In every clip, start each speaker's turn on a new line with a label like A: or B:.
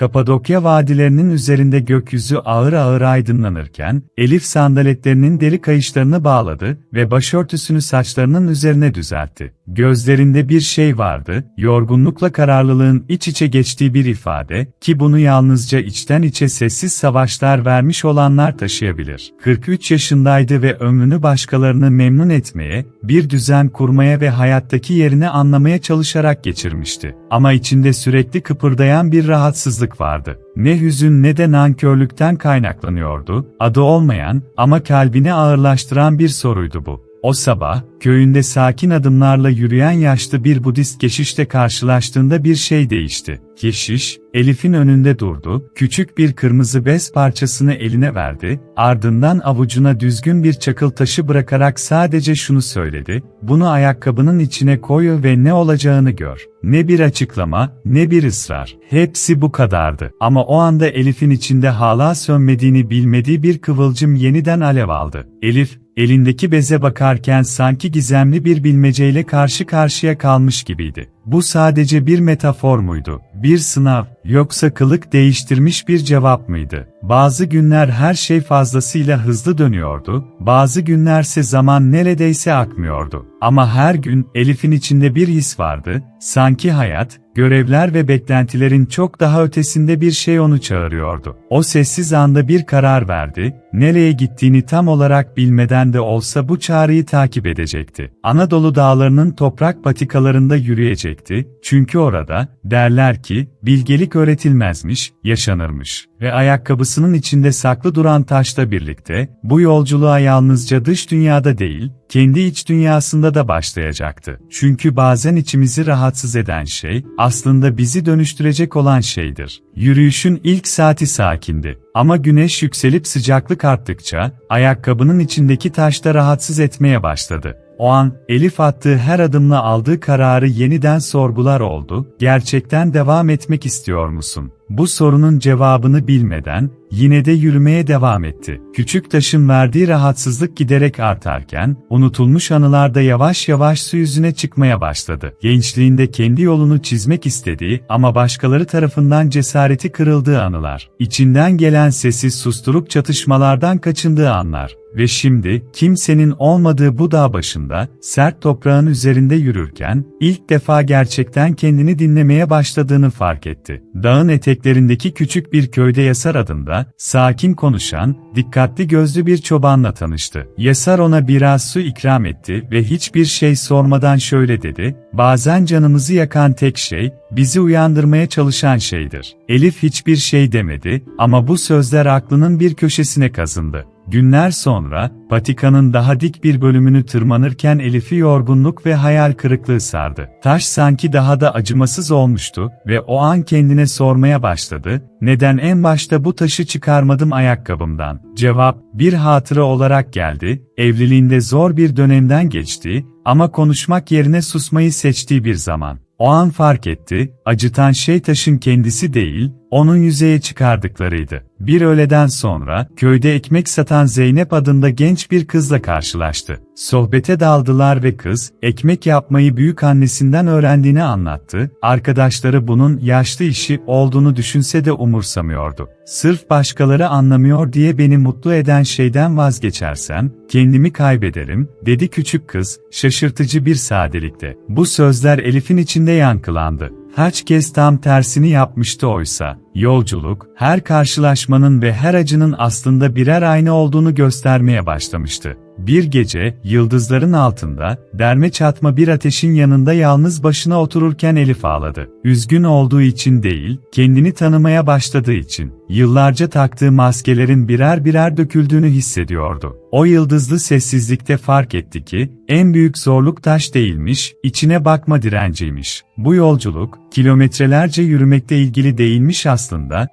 A: Kapadokya vadilerinin üzerinde gökyüzü ağır ağır aydınlanırken, Elif sandaletlerinin deri kayışlarını bağladı ve başörtüsünü saçlarının üzerine düzeltti. Gözlerinde bir şey vardı, yorgunlukla kararlılığın iç içe geçtiği bir ifade, ki bunu yalnızca içten içe sessiz savaşlar vermiş olanlar taşıyabilir. 43 yaşındaydı ve ömrünü başkalarını memnun etmeye, bir düzen kurmaya ve hayattaki yerini anlamaya çalışarak geçirmişti. Ama içinde sürekli kıpırdayan bir rahatsızlık vardı. Ne hüzün ne de nankörlükten kaynaklanıyordu, adı olmayan ama kalbini ağırlaştıran bir soruydu bu. O sabah, köyünde sakin adımlarla yürüyen yaşlı bir Budist keşişle karşılaştığında bir şey değişti. Keşiş, Elif'in önünde durdu, küçük bir kırmızı bez parçasını eline verdi, ardından avucuna düzgün bir çakıl taşı bırakarak sadece şunu söyledi, bunu ayakkabının içine koy ve ne olacağını gör. Ne bir açıklama, ne bir ısrar. Hepsi bu kadardı. Ama o anda Elif'in içinde hala sönmediğini bilmediği bir kıvılcım yeniden alev aldı. Elif, elindeki beze bakarken sanki gizemli bir bilmeceyle karşı karşıya kalmış gibiydi. Bu sadece bir metafor muydu? Bir sınav, yoksa kılık değiştirmiş bir cevap mıydı? Bazı günler her şey fazlasıyla hızlı dönüyordu, bazı günlerse zaman neredeyse akmıyordu. Ama her gün Elif'in içinde bir his vardı, sanki hayat, görevler ve beklentilerin çok daha ötesinde bir şey onu çağırıyordu. O sessiz anda bir karar verdi, nereye gittiğini tam olarak bilmeden de olsa bu çağrıyı takip edecekti. Anadolu dağlarının toprak patikalarında yürüyecekti, çünkü orada, derler ki, bilgelik öğretilmezmiş, yaşanırmış ve ayakkabısının içinde saklı duran taşla birlikte, bu yolculuğa yalnızca dış dünyada değil, kendi iç dünyasında da başlayacaktı. Çünkü bazen içimizi rahatsız eden şey, aslında bizi dönüştürecek olan şeydir. Yürüyüşün ilk saati sakindi. Ama güneş yükselip sıcaklık arttıkça, ayakkabının içindeki taşta rahatsız etmeye başladı. O an, Elif attığı her adımla aldığı kararı yeniden sorgular oldu, gerçekten devam etmek istiyor musun? Bu sorunun cevabını bilmeden, yine de yürümeye devam etti. Küçük taşın verdiği rahatsızlık giderek artarken, unutulmuş anılar da yavaş yavaş su yüzüne çıkmaya başladı. Gençliğinde kendi yolunu çizmek istediği ama başkaları tarafından cesareti kırıldığı anılar. İçinden gelen sessiz susturup çatışmalardan kaçındığı anlar. Ve şimdi, kimsenin olmadığı bu dağ başında, sert toprağın üzerinde yürürken, ilk defa gerçekten kendini dinlemeye başladığını fark etti. Dağın eteklerindeki küçük bir köyde Yasar adında, sakin konuşan, dikkatli gözlü bir çobanla tanıştı. Yasar ona biraz su ikram etti ve hiçbir şey sormadan şöyle dedi, bazen canımızı yakan tek şey, bizi uyandırmaya çalışan şeydir. Elif hiçbir şey demedi ama bu sözler aklının bir köşesine kazındı. Günler sonra, patikanın daha dik bir bölümünü tırmanırken Elif'i yorgunluk ve hayal kırıklığı sardı. Taş sanki daha da acımasız olmuştu ve o an kendine sormaya başladı, neden en başta bu taşı çıkarmadım ayakkabımdan? Cevap, bir hatıra olarak geldi, evliliğinde zor bir dönemden geçti ama konuşmak yerine susmayı seçtiği bir zaman. O an fark etti, acıtan şey taşın kendisi değil, onun yüzeye çıkardıklarıydı. Bir öğleden sonra, köyde ekmek satan Zeynep adında genç bir kızla karşılaştı. Sohbete daldılar ve kız, ekmek yapmayı büyük annesinden öğrendiğini anlattı, arkadaşları bunun yaşlı işi olduğunu düşünse de umursamıyordu. Sırf başkaları anlamıyor diye beni mutlu eden şeyden vazgeçersem, kendimi kaybederim, dedi küçük kız, şaşırtıcı bir sadelikte. Bu sözler Elif'in içinde yankılandı. Kez tam tersini yapmıştı oysa. Yolculuk, her karşılaşmanın ve her acının aslında birer ayna olduğunu göstermeye başlamıştı. Bir gece, yıldızların altında, derme çatma bir ateşin yanında yalnız başına otururken Elif ağladı. Üzgün olduğu için değil, kendini tanımaya başladığı için. Yıllarca taktığı maskelerin birer birer döküldüğünü hissediyordu. O yıldızlı sessizlikte fark etti ki, en büyük zorluk taş değilmiş, içine bakma direnciymiş. Bu yolculuk, kilometrelerce yürümekle ilgili değilmiş aslında,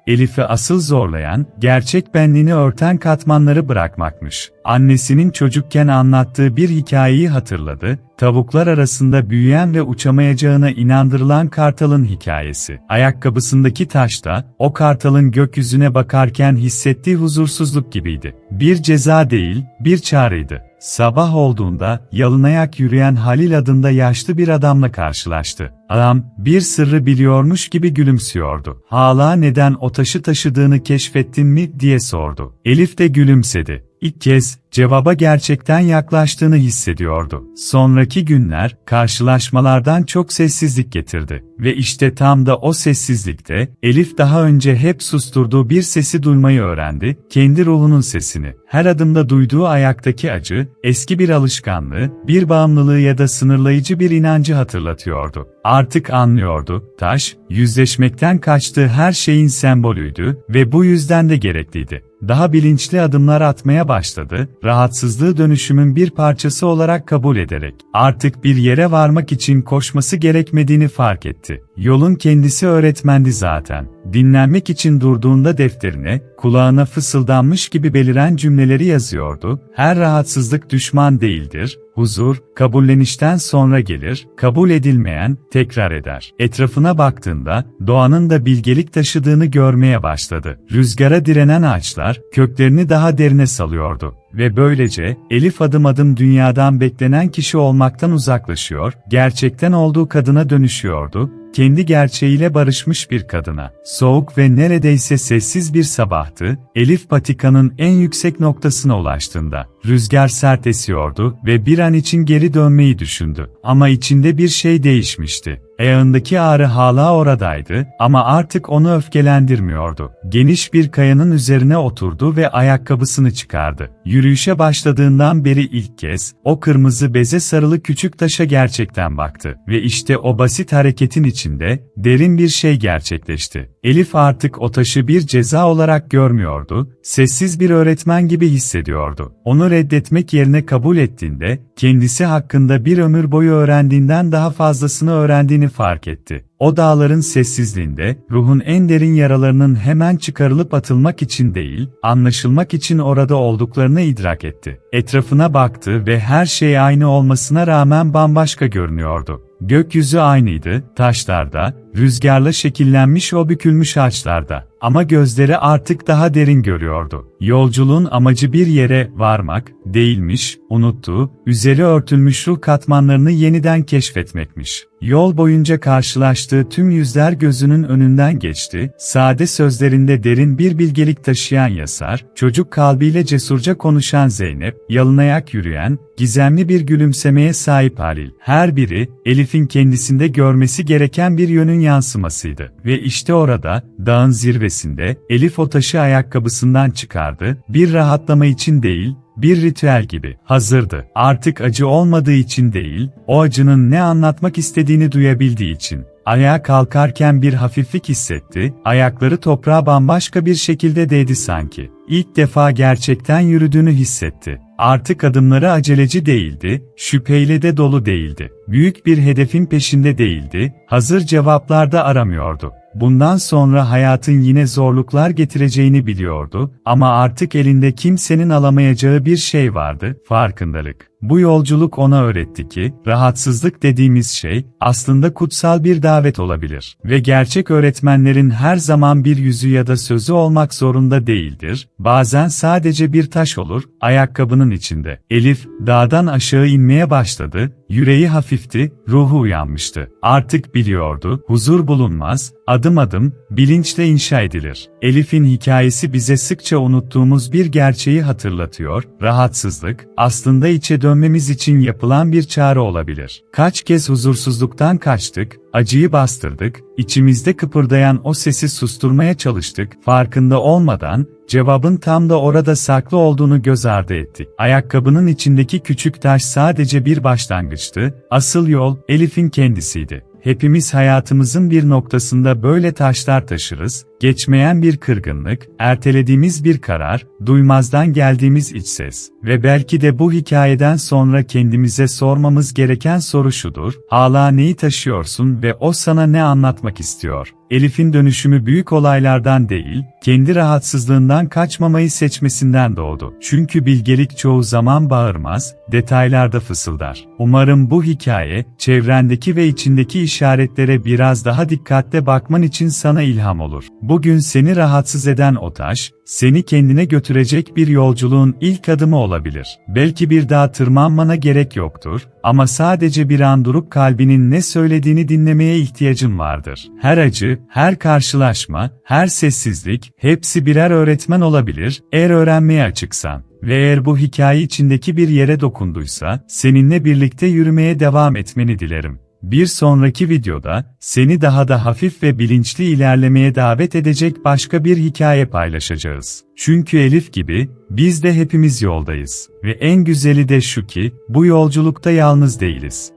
A: Elif'i asıl zorlayan, gerçek benliğini örten katmanları bırakmakmış. Annesinin çocukken anlattığı bir hikayeyi hatırladı, tavuklar arasında büyüyen ve uçamayacağına inandırılan kartalın hikayesi. Ayakkabısındaki taş da, o kartalın gökyüzüne bakarken hissettiği huzursuzluk gibiydi. Bir ceza değil, bir çağrıydı. Sabah olduğunda yalınayak yürüyen Halil adında yaşlı bir adamla karşılaştı. Adam bir sırrı biliyormuş gibi gülümsüyordu. Hala neden o taşı taşıdığını keşfettin mi diye sordu. Elif de gülümsedi. İlk kez cevaba gerçekten yaklaştığını hissediyordu. Sonraki günler karşılaşmalardan çok sessizlik getirdi ve işte tam da o sessizlikte Elif daha önce hep susturduğu bir sesi duymayı öğrendi, kendi ruhunun sesini. Her adımda duyduğu ayaktaki acı, eski bir alışkanlığı, bir bağımlılığı ya da sınırlayıcı bir inancı hatırlatıyordu. Artık anlıyordu, taş, yüzleşmekten kaçtığı her şeyin sembolüydü ve bu yüzden de gerekliydi. Daha bilinçli adımlar atmaya başladı, rahatsızlığı dönüşümün bir parçası olarak kabul ederek, artık bir yere varmak için koşması gerekmediğini fark etti. Yolun kendisi öğretmendi zaten. Dinlenmek için durduğunda defterine, kulağına fısıldanmış gibi beliren cümleleri yazıyordu. Her rahatsızlık düşman değildir, huzur, kabullenişten sonra gelir, kabul edilmeyen, tekrar eder. Etrafına baktığında, doğanın da bilgelik taşıdığını görmeye başladı. Rüzgara direnen ağaçlar, köklerini daha derine salıyordu. Ve böylece, Elif adım adım dünyadan beklenen kişi olmaktan uzaklaşıyor, gerçekten olduğu kadına dönüşüyordu, kendi gerçeğiyle barışmış bir kadına. Soğuk ve neredeyse sessiz bir sabahtı, Elif patikanın en yüksek noktasına ulaştığında. Rüzgar sert esiyordu ve bir an için geri dönmeyi düşündü. Ama içinde bir şey değişmişti. Ayağındaki ağrı hala oradaydı ama artık onu öfkelendirmiyordu. Geniş bir kayanın üzerine oturdu ve ayakkabısını çıkardı. Yürüyüşe başladığından beri ilk kez o kırmızı beze sarılı küçük taşa gerçekten baktı ve işte o basit hareketin içinde derin bir şey gerçekleşti. Elif artık o taşı bir ceza olarak görmüyordu, sessiz bir öğretmen gibi hissediyordu. Onu reddetmek yerine kabul ettiğinde, kendisi hakkında bir ömür boyu öğrendiğinden daha fazlasını öğrendiğini fark etti. O dağların sessizliğinde, ruhun en derin yaralarının hemen çıkarılıp atılmak için değil, anlaşılmak için orada olduklarını idrak etti. Etrafına baktı ve her şey aynı olmasına rağmen bambaşka görünüyordu. Gökyüzü aynıydı, taşlarda, rüzgarla şekillenmiş o bükülmüş ağaçlarda. Ama gözleri artık daha derin görüyordu. Yolculuğun amacı bir yere varmak, değilmiş, unuttuğu, üzeri örtülmüş ruh katmanlarını yeniden keşfetmekmiş. Yol boyunca karşılaştığı tüm yüzler gözünün önünden geçti, sade sözlerinde derin bir bilgelik taşıyan Yasar, çocuk kalbiyle cesurca konuşan Zeynep, yalınayak yürüyen, gizemli bir gülümsemeye sahip Halil. Her biri, Elif'in kendisinde görmesi gereken bir yönün yansımasıydı. Ve işte orada, dağın zirvesinde, Elif o taşı ayakkabısından çıkardı, bir rahatlama için değil, bir ritüel gibi hazırdı. Artık acı olmadığı için değil, o acının ne anlatmak istediğini duyabildiği için. Ayağa kalkarken bir hafiflik hissetti, ayakları toprağa bambaşka bir şekilde değdi sanki. İlk defa gerçekten yürüdüğünü hissetti. Artık adımları aceleci değildi, şüpheyle de dolu değildi. Büyük bir hedefin peşinde değildi, hazır cevaplarda aramıyordu. Bundan sonra hayatın yine zorluklar getireceğini biliyordu ama artık elinde kimsenin alamayacağı bir şey vardı, farkındalık. Bu yolculuk ona öğretti ki, rahatsızlık dediğimiz şey, aslında kutsal bir davet olabilir. Ve gerçek öğretmenlerin her zaman bir yüzü ya da sözü olmak zorunda değildir, bazen sadece bir taş olur, ayakkabının içinde. Elif, dağdan aşağı inmeye başladı, yüreği hafifti, ruhu uyanmıştı. Artık biliyordu, huzur bulunmaz, adım adım, bilinçle inşa edilir. Elif'in hikayesi bize sıkça unuttuğumuz bir gerçeği hatırlatıyor, rahatsızlık, aslında içe dönmemiz için yapılan bir çağrı olabilir. Kaç kez huzursuzluktan kaçtık, acıyı bastırdık, içimizde kıpırdayan o sesi susturmaya çalıştık, farkında olmadan, cevabın tam da orada saklı olduğunu göz ardı ettik. Ayakkabının içindeki küçük taş sadece bir başlangıçtı, asıl yol, Elif'in kendisiydi. Hepimiz hayatımızın bir noktasında böyle taşlar taşırız, geçmeyen bir kırgınlık, ertelediğimiz bir karar, duymazdan geldiğimiz iç ses. Ve belki de bu hikayeden sonra kendimize sormamız gereken soru şudur, hala neyi taşıyorsun ve o sana ne anlatmak istiyor? Elif'in dönüşümü büyük olaylardan değil, kendi rahatsızlığından kaçmamayı seçmesinden doğdu. Çünkü bilgelik çoğu zaman bağırmaz, detaylarda fısıldar. Umarım bu hikaye, çevrendeki ve içindeki işaretlere biraz daha dikkatle bakman için sana ilham olur. Bugün seni rahatsız eden o taş, seni kendine götürecek bir yolculuğun ilk adımı olabilir. Belki bir daha tırmanmana gerek yoktur ama sadece bir an durup kalbinin ne söylediğini dinlemeye ihtiyacın vardır. Her acı, her karşılaşma, her sessizlik, hepsi birer öğretmen olabilir, eğer öğrenmeye açıksan. Ve eğer bu hikaye içindeki bir yere dokunduysa, seninle birlikte yürümeye devam etmeni dilerim. Bir sonraki videoda, seni daha da hafif ve bilinçli ilerlemeye davet edecek başka bir hikaye paylaşacağız. Çünkü Elif gibi, biz de hepimiz yoldayız. Ve en güzeli de şu ki, bu yolculukta yalnız değiliz.